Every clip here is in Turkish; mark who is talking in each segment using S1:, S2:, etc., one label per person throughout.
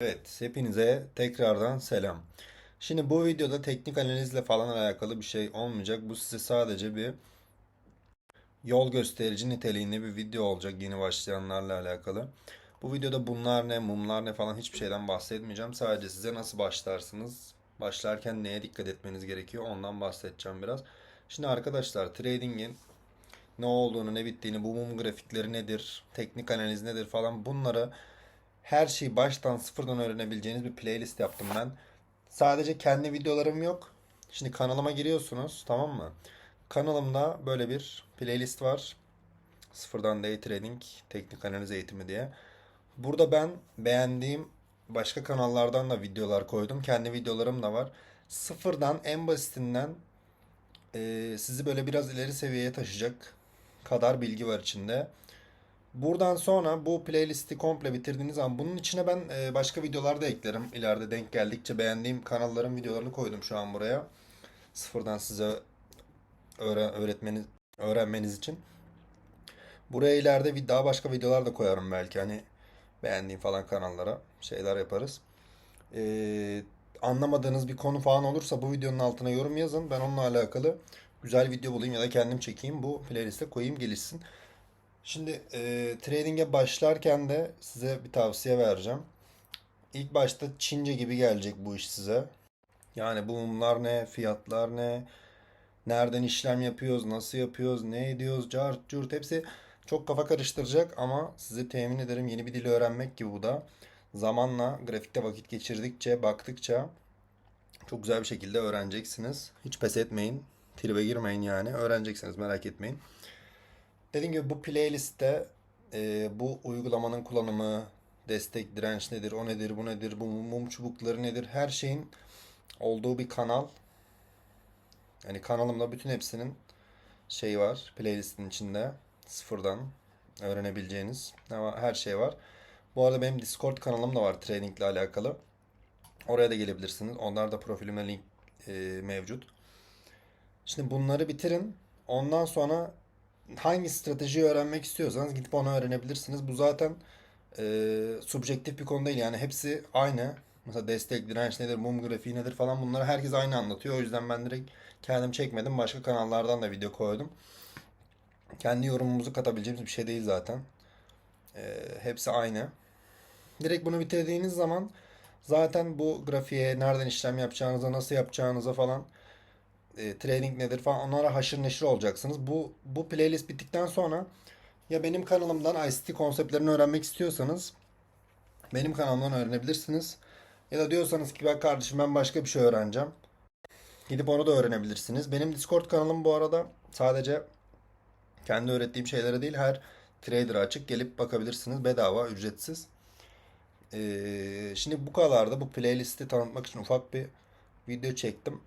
S1: Evet, hepinize tekrardan selam. Şimdi bu videoda teknik analizle falan alakalı bir şey olmayacak. Bu size sadece bir yol gösterici niteliğinde bir video olacak yeni başlayanlarla alakalı. Bu videoda bunlar ne, mumlar ne falan hiçbir şeyden bahsetmeyeceğim. Sadece size nasıl başlarsınız, başlarken neye dikkat etmeniz gerekiyor ondan bahsedeceğim biraz. Şimdi arkadaşlar trading'in ne olduğunu, ne bittiğini, bu mum grafikleri nedir, teknik analiz nedir falan bunları her şeyi baştan sıfırdan öğrenebileceğiniz bir playlist yaptım ben. Sadece kendi videolarım yok. Şimdi kanalıma giriyorsunuz tamam mı? Kanalımda böyle bir playlist var. Sıfırdan day trading, teknik analiz eğitimi diye. Burada ben beğendiğim başka kanallardan da videolar koydum. Kendi videolarım da var. Sıfırdan en basitinden e, sizi böyle biraz ileri seviyeye taşıyacak kadar bilgi var içinde. Buradan sonra bu playlisti komple bitirdiğiniz zaman bunun içine ben e, başka videolar da eklerim. İleride denk geldikçe beğendiğim kanalların videolarını koydum şu an buraya. Sıfırdan size öğre- öğretmeniz öğrenmeniz için. Buraya ileride bir daha başka videolar da koyarım belki hani beğendiğim falan kanallara şeyler yaparız. Ee, anlamadığınız bir konu falan olursa bu videonun altına yorum yazın. Ben onunla alakalı güzel video bulayım ya da kendim çekeyim. Bu playliste koyayım gelişsin. Şimdi e, trading'e başlarken de size bir tavsiye vereceğim. İlk başta Çince gibi gelecek bu iş size. Yani bunlar ne, fiyatlar ne, nereden işlem yapıyoruz, nasıl yapıyoruz, ne ediyoruz, cart curt hepsi çok kafa karıştıracak ama size temin ederim yeni bir dil öğrenmek gibi bu da. Zamanla grafikte vakit geçirdikçe, baktıkça çok güzel bir şekilde öğreneceksiniz. Hiç pes etmeyin, tribe girmeyin yani. Öğreneceksiniz merak etmeyin. Dediğim gibi bu playlistte e, bu uygulamanın kullanımı, destek, direnç nedir, o nedir, bu nedir, bu mum çubukları nedir, her şeyin olduğu bir kanal. Yani kanalımda bütün hepsinin şey var, playlistin içinde sıfırdan öğrenebileceğiniz ama her şey var. Bu arada benim Discord kanalım da var trading ile alakalı. Oraya da gelebilirsiniz. Onlar da profilime link e, mevcut. Şimdi bunları bitirin. Ondan sonra hangi stratejiyi öğrenmek istiyorsanız gidip onu öğrenebilirsiniz. Bu zaten e, subjektif bir konu değil. Yani hepsi aynı. Mesela destek, direnç nedir, mum grafiği nedir falan bunları herkes aynı anlatıyor. O yüzden ben direkt kendim çekmedim. Başka kanallardan da video koydum. Kendi yorumumuzu katabileceğimiz bir şey değil zaten. E, hepsi aynı. Direkt bunu bitirdiğiniz zaman zaten bu grafiğe nereden işlem yapacağınıza, nasıl yapacağınıza falan e, trading nedir falan onlara haşır neşir olacaksınız. Bu bu playlist bittikten sonra ya benim kanalımdan ICT konseptlerini öğrenmek istiyorsanız benim kanalımdan öğrenebilirsiniz. Ya da diyorsanız ki ben kardeşim ben başka bir şey öğreneceğim. Gidip onu da öğrenebilirsiniz. Benim Discord kanalım bu arada sadece kendi öğrettiğim şeylere değil her trader'a açık gelip bakabilirsiniz bedava ücretsiz. Ee, şimdi bu kadar da bu playlisti tanıtmak için ufak bir video çektim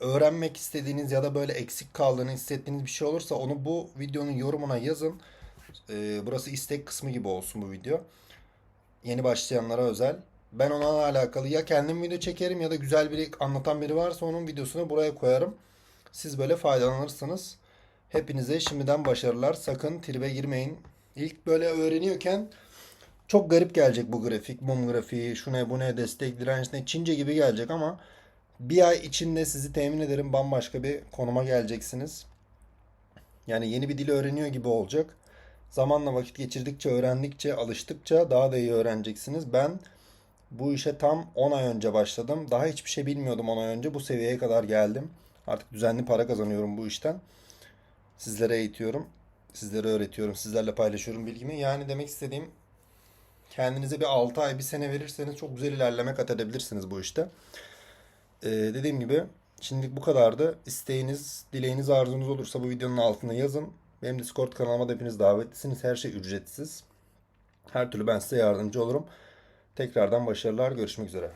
S1: öğrenmek istediğiniz ya da böyle eksik kaldığını hissettiğiniz bir şey olursa onu bu videonun yorumuna yazın. Ee, burası istek kısmı gibi olsun bu video. Yeni başlayanlara özel. Ben ona alakalı ya kendim video çekerim ya da güzel biri anlatan biri varsa onun videosunu buraya koyarım. Siz böyle faydalanırsınız. Hepinize şimdiden başarılar. Sakın tribe girmeyin. İlk böyle öğreniyorken çok garip gelecek bu grafik. Mum grafiği, şu ne bu ne, destek, direnç ne, Çince gibi gelecek ama bir ay içinde sizi temin ederim bambaşka bir konuma geleceksiniz. Yani yeni bir dil öğreniyor gibi olacak. Zamanla vakit geçirdikçe, öğrendikçe, alıştıkça daha da iyi öğreneceksiniz. Ben bu işe tam 10 ay önce başladım. Daha hiçbir şey bilmiyordum 10 ay önce. Bu seviyeye kadar geldim. Artık düzenli para kazanıyorum bu işten. Sizlere eğitiyorum. Sizlere öğretiyorum. Sizlerle paylaşıyorum bilgimi. Yani demek istediğim kendinize bir 6 ay, bir sene verirseniz çok güzel ilerleme kat edebilirsiniz bu işte. Ee, dediğim gibi şimdilik bu kadardı. İsteğiniz, dileğiniz, arzunuz olursa bu videonun altına yazın. Benim Discord kanalıma da hepiniz davetlisiniz. Her şey ücretsiz. Her türlü ben size yardımcı olurum. Tekrardan başarılar. Görüşmek üzere.